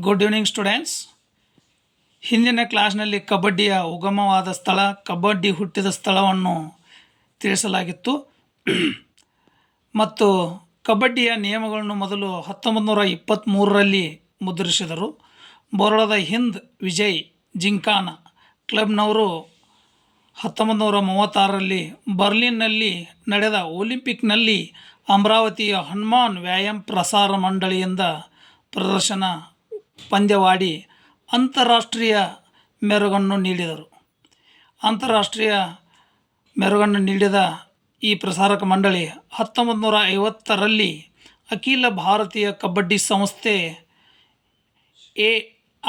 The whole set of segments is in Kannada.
ಗುಡ್ ಈವ್ನಿಂಗ್ ಸ್ಟೂಡೆಂಟ್ಸ್ ಹಿಂದಿನ ಕ್ಲಾಸ್ನಲ್ಲಿ ಕಬಡ್ಡಿಯ ಉಗಮವಾದ ಸ್ಥಳ, ಕಬಡ್ಡಿ ಹುಟ್ಟಿದ ಸ್ಥಳವನ್ನು ತಿಳಿಸಲಾಗಿತ್ತು. ಮತ್ತು ಕಬಡ್ಡಿಯ ನಿಯಮಗಳನ್ನು ಮೊದಲು ಹತ್ತೊಂಬತ್ತು ನೂರ ಇಪ್ಪತ್ತ್ಮೂರರಲ್ಲಿ ಮುದ್ರಿಸಿದರು. ಬರೋಡದ ಹಿಂದ್ ವಿಜಯ್ ಜಿಂಕಾನ ಕ್ಲಬ್ನವರು ಹತ್ತೊಂಬತ್ತು ನೂರ ಮೂವತ್ತಾರರಲ್ಲಿ ಬರ್ಲಿನ್ನಲ್ಲಿ ನಡೆದ ಒಲಿಂಪಿಕ್ನಲ್ಲಿ ಅಮರಾವತಿಯ ಹನುಮಾನ್ ವ್ಯಾಯಾಮ್ ಪ್ರಸಾರ ಮಂಡಳಿಯಿಂದ ಪ್ರದರ್ಶನ ಪಂದ್ಯವಾಡಿ ಅಂತಾರಾಷ್ಟ್ರೀಯ ಮೆರುಗನ್ನು ನೀಡಿದರು. ಅಂತಾರಾಷ್ಟ್ರೀಯ ಮೆರುಗನ್ನು ನೀಡಿದ ಈ ಪ್ರಸಾರಕ ಮಂಡಳಿ ಹತ್ತೊಂಬತ್ತು ನೂರ ಐವತ್ತರಲ್ಲಿ ಅಖಿಲ ಭಾರತೀಯ ಕಬಡ್ಡಿ ಸಂಸ್ಥೆ A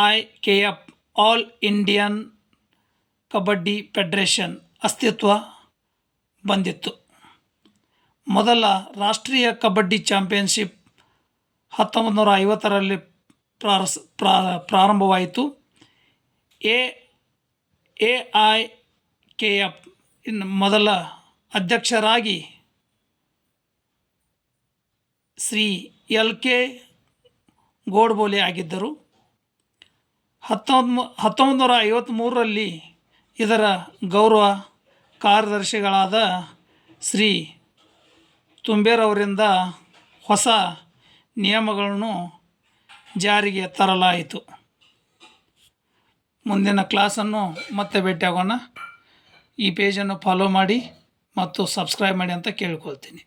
I K F all Indian kabaddi federation ಅಸ್ತಿತ್ವ ಬಂದಿತ್ತು. ಮೊದಲ ರಾಷ್ಟ್ರೀಯ ಕಬಡ್ಡಿ ಚಾಂಪಿಯನ್ಶಿಪ್ ಹತ್ತೊಂಬತ್ತು ನೂರ ಐವತ್ತರಲ್ಲಿ ಪ್ರಾರಸ್ ಪ್ರಾ- ಪ್ರಾರಂಭವಾಯಿತು. A A I K F ಇನ್ನು ಮೊದಲ ಅಧ್ಯಕ್ಷರಾಗಿ ಶ್ರೀ ಎಲ್ ಕೆ ಗೋಡ್ಬೋಲೆ ಆಗಿದ್ದರು. ಹತ್ತೊಂಬತ್ತು ಹತ್ತೊಂಬತ್ತು ನೂರ ಐವತ್ತ್ಮೂರರಲ್ಲಿ ಇದರ ಗೌರವ ಕಾರ್ಯದರ್ಶಿಗಳಾದ ಶ್ರೀ ತುಂಬೇರವರಿಂದ ಹೊಸ ನಿಯಮಗಳನ್ನು ಜಾರಿಗೆ ತರಲಾಯಿತು. ಮುಂದಿನ ಕ್ಲಾಸನ್ನು ಮತ್ತೆ ಭೇಟಿಯಾಗೋಣ. ಈ ಪೇಜನ್ನು ಫಾಲೋ ಮಾಡಿ ಮತ್ತು ಸಬ್ಸ್ಕ್ರೈಬ್ ಮಾಡಿ ಅಂತ ಕೇಳ್ಕೊಳ್ತೀನಿ.